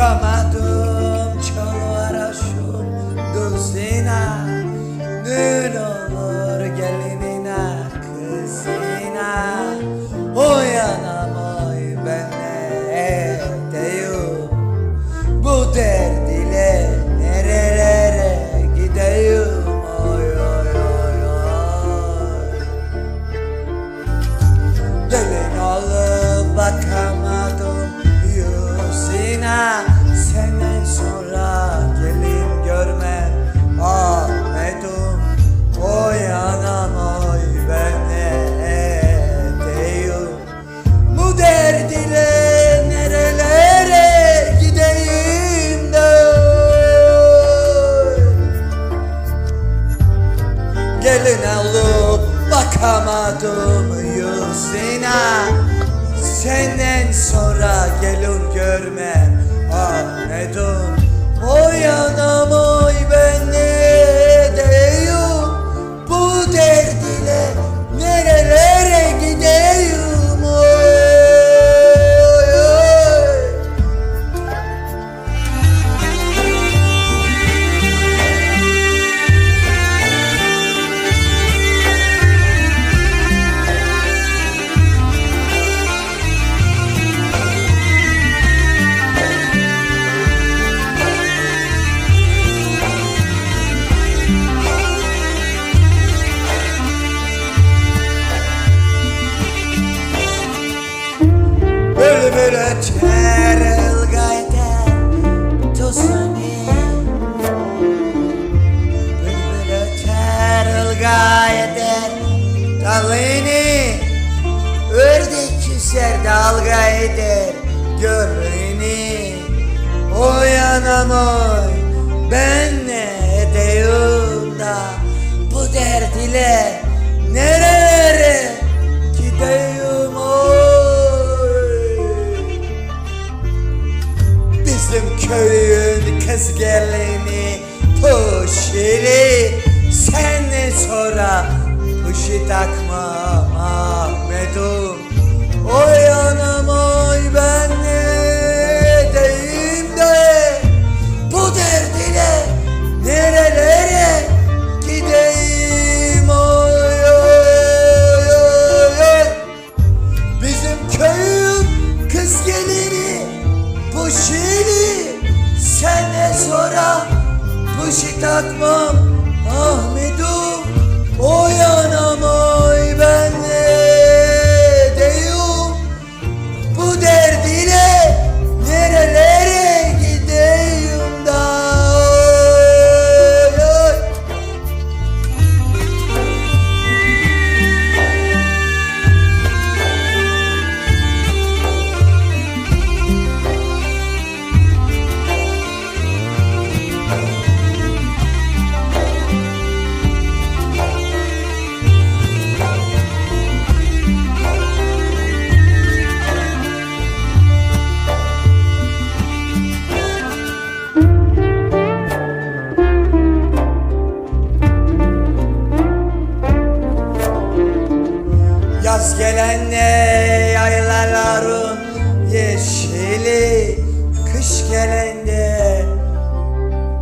Bakamadım çalara şu gözüne Nün olur gelinine kızına. Uyanamay ben ne edeyim Bu derd yüzüne Senden sonra gelin görme Ahmet'im Oyanam oy dalını Ördek küser dalga eder Puşi takmam Ahmet'im Oy Yaz gelende yaylaların yeşili Kış gelende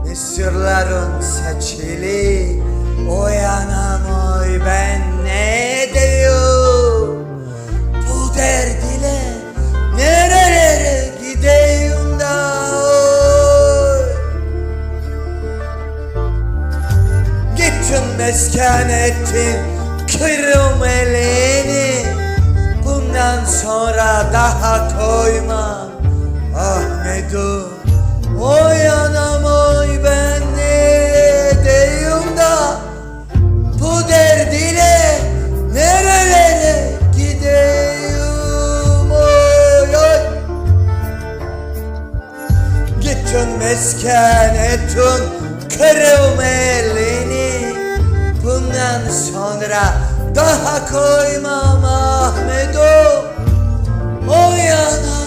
mısırların seçili Oyanam oy ben ne diyeyim Bu derd ile nerelere gideyim da Gittin mesken ettin kırım elini Bundan sonra daha koymam Ahmet'im Oy anam oy ben ne deyim da Bu derd ile nerelere gideyim? Oy oy. Gittin mesken ettin kırım elini sonra daha koymam Ahmet'im Oy anam oy